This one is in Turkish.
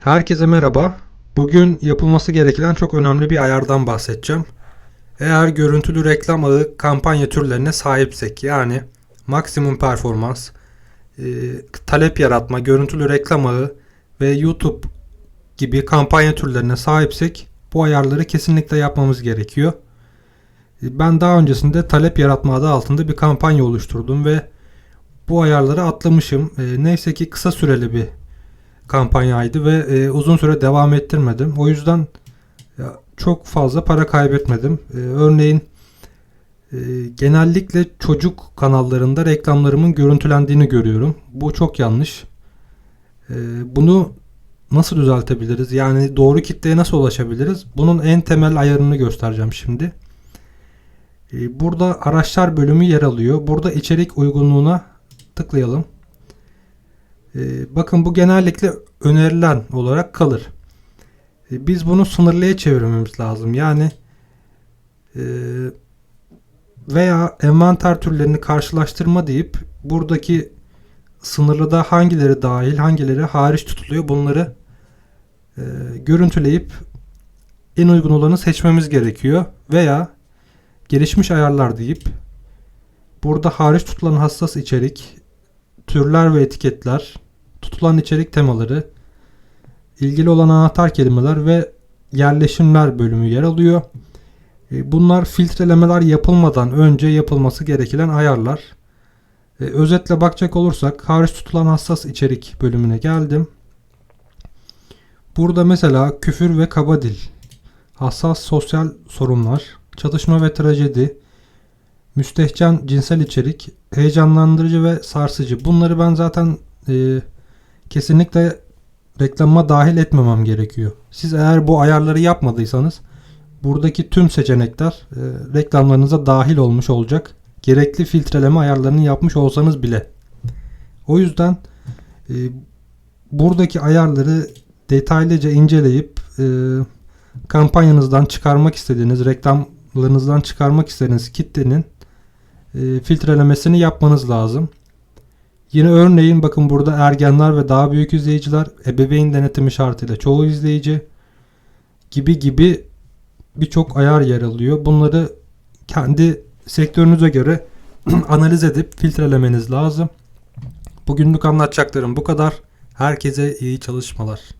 Herkese merhaba. Bugün yapılması gereken çok önemli bir ayardan bahsedeceğim. Eğer görüntülü reklam ağı kampanya türlerine sahipsek yani maksimum performans, e, talep yaratma, görüntülü reklam ağı ve YouTube gibi kampanya türlerine sahipsek bu ayarları kesinlikle yapmamız gerekiyor. E, Ben daha öncesinde talep yaratma adı altında bir kampanya oluşturdum ve bu ayarları atlamışım. E, neyse ki kısa süreli bir kampanyaydı ve e, uzun süre devam ettirmedim. O yüzden çok fazla para kaybetmedim. E, örneğin e, genellikle çocuk kanallarında reklamlarımın görüntülendiğini görüyorum. Bu çok yanlış. E, bunu nasıl düzeltebiliriz? Yani doğru kitleye nasıl ulaşabiliriz? Bunun en temel ayarını göstereceğim şimdi. E, burada araçlar bölümü yer alıyor. Burada içerik uygunluğuna tıklayalım. Ee, bakın bu genellikle önerilen olarak kalır. Ee, biz bunu sınırlıya çevirmemiz lazım. Yani e, veya envanter türlerini karşılaştırma deyip buradaki sınırlıda hangileri dahil hangileri hariç tutuluyor bunları e, görüntüleyip en uygun olanı seçmemiz gerekiyor. Veya gelişmiş ayarlar deyip burada hariç tutulan hassas içerik türler ve etiketler, tutulan içerik temaları, ilgili olan anahtar kelimeler ve yerleşimler bölümü yer alıyor. E, Bunlar filtrelemeler yapılmadan önce yapılması gereken ayarlar. E, Özetle bakacak olursak hariç tutulan hassas içerik bölümüne geldim. Burada mesela küfür ve kaba dil, hassas sosyal sorunlar, çatışma ve trajedi, müstehcen cinsel içerik, heyecanlandırıcı ve sarsıcı. Bunları ben zaten e, kesinlikle reklama dahil etmemem gerekiyor. Siz eğer bu ayarları yapmadıysanız buradaki tüm seçenekler e, reklamlarınıza dahil olmuş olacak. Gerekli filtreleme ayarlarını yapmış olsanız bile. O yüzden e, buradaki ayarları detaylıca inceleyip e, kampanyanızdan çıkarmak istediğiniz, reklamlarınızdan çıkarmak istediğiniz kitlenin e, filtrelemesini yapmanız lazım. Yine örneğin bakın burada ergenler ve daha büyük izleyiciler, ebeveyn denetimi şartıyla çoğu izleyici gibi gibi birçok ayar yer alıyor. Bunları kendi sektörünüze göre analiz edip filtrelemeniz lazım. Bugünlük anlatacaklarım bu kadar. Herkese iyi çalışmalar.